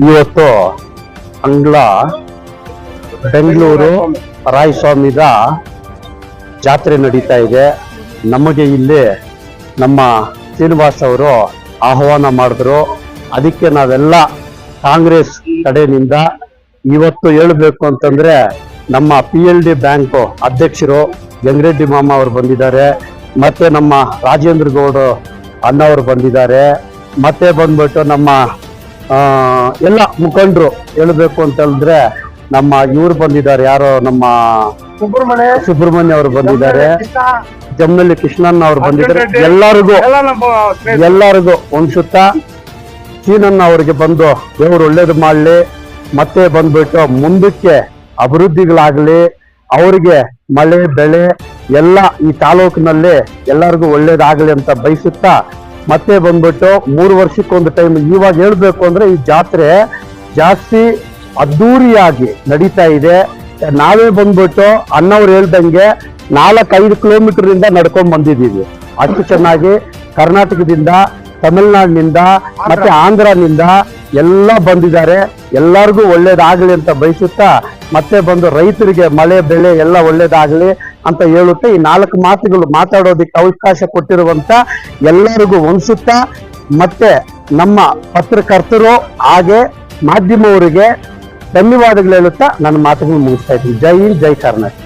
ಇವತ್ತು ಅಂಗ್ಲ, ಬೆಂಗಳೂರು ರಾಯಸ್ವಾಮಿದ ಜಾತ್ರೆ ನಡೀತಾ ಇದೆ. ನಮಗೆ ಇಲ್ಲಿ ನಮ್ಮ ಶ್ರೀನಿವಾಸ್ ಅವರು ಆಹ್ವಾನ ಮಾಡಿದ್ರು. ಅದಕ್ಕೆ ನಾವೆಲ್ಲ ಕಾಂಗ್ರೆಸ್ ಕಡೆಯಿಂದ ಇವತ್ತು ಹೇಳಬೇಕು ಅಂತಂದ್ರೆ ನಮ್ಮ ಪಿ ಎಲ್ ಡಿ ಬ್ಯಾಂಕು ಅಧ್ಯಕ್ಷರು ಗಂಗರೆಡ್ಡಿ ಮಾಮ ಅವರು ಬಂದಿದ್ದಾರೆ. ಮತ್ತೆ ನಮ್ಮ ರಾಜೇಂದ್ರ ಗೌಡ ಅಣ್ಣವರು ಬಂದಿದ್ದಾರೆ. ಮತ್ತೆ ಬಂದ್ಬಿಟ್ಟು ನಮ್ಮ ಎಲ್ಲ ಮುಖಂಡರು ಹೇಳಬೇಕು ಅಂತ ಹೇಳಿದ್ರೆ ನಮ್ಮ ಇವ್ರು ಬಂದಿದ್ದಾರೆ ಯಾರೋ ನಮ್ಮ ಸುಬ್ರಹ್ಮಣ್ಯ. ಸುಬ್ರಹ್ಮಣ್ಯ ಅವರು ಬಂದಿದ್ದಾರೆ. ಜಮ್ನಳ್ಳಿ ಕೃಷ್ಣಣ್ಣ ಅವರು ಬಂದಿದ್ದಾರೆ. ಎಲ್ಲರಿಗೂ. ಎಲ್ಲರಿಗೂ ಒಂದ್ ಸುತ್ತ ಸೀನಣ್ಣ ಅವರಿಗೆ ಬಂದು ದೇವರು ಒಳ್ಳೇದು ಮಾಡಲಿ ಮತ್ತೆ ಬಂದ್ಬಿಟ್ಟು ಮುಂದಕ್ಕೆ ಅಭಿವೃದ್ಧಿಗಳಾಗ್ಲಿ ಅವರಿಗೆ ಮಳೆ ಬೆಳೆ ಎಲ್ಲ ಈ ತಾಲೂಕಿನಲ್ಲಿ ಎಲ್ಲರಿಗೂ ಒಳ್ಳೇದಾಗಲಿ ಅಂತ ಬಯಸುತ್ತಾ ಮತ್ತೆ ಬಂದ್ಬಿಟ್ಟು ಮೂರು ವರ್ಷಕ್ಕೊಂದು ಟೈಮ್ ಇವಾಗ ಹೇಳ್ಬೇಕು ಅಂದ್ರೆ ಈ ಜಾತ್ರೆ ಜಾಸ್ತಿ ಅದ್ದೂರಿಯಾಗಿ ನಡೀತಾ ಇದೆ. ನಾವೇ ಬಂದ್ಬಿಟ್ಟು ಅಣ್ಣವ್ರು ಹೇಳ್ದಂಗೆ ನಾಲ್ಕೈದು ಕಿಲೋಮೀಟರ್ ಇಂದ ನಡ್ಕೊಂಡ್ ಬಂದಿದ್ದೀವಿ. ಅಷ್ಟು ಚೆನ್ನಾಗಿ ಕರ್ನಾಟಕದಿಂದ, ತಮಿಳ್ನಾಡಿನಿಂದ, ಮತ್ತೆ ಆಂಧ್ರನಿಂದ ಎಲ್ಲ ಬಂದಿದ್ದಾರೆ. ಎಲ್ಲರಿಗೂ ಒಳ್ಳೇದಾಗ್ಲಿ ಅಂತ ಬಯಸುತ್ತಾ ಮತ್ತೆ ಬಂದು ರೈತರಿಗೆ ಮಳೆ, ಬೆಳೆ ಎಲ್ಲ ಒಳ್ಳೇದಾಗ್ಲಿ ಅಂತ ಹೇಳುತ್ತೆ. ಈ ನಾಲ್ಕು ಮಾತುಗಳು ಮಾತಾಡೋದಕ್ಕೆ ಅವಕಾಶ ಕೊಟ್ಟಿರುವಂತ ಎಲ್ಲರಿಗೂ ಅನ್ಸುತ್ತಾ ಮತ್ತೆ ನಮ್ಮ ಪತ್ರಕರ್ತರು ಹಾಗೆ ಮಾಧ್ಯಮವರಿಗೆ ಧನ್ಯವಾದಗಳು ಹೇಳುತ್ತಾ ನನ್ನ ಮಾತುಗಳು ಮುಗಿಸ್ತಾ ಇದ್ದೀನಿ. ಜೈ ಹಿಂದ್, ಜೈ ಕರ್ನಾಟಕ.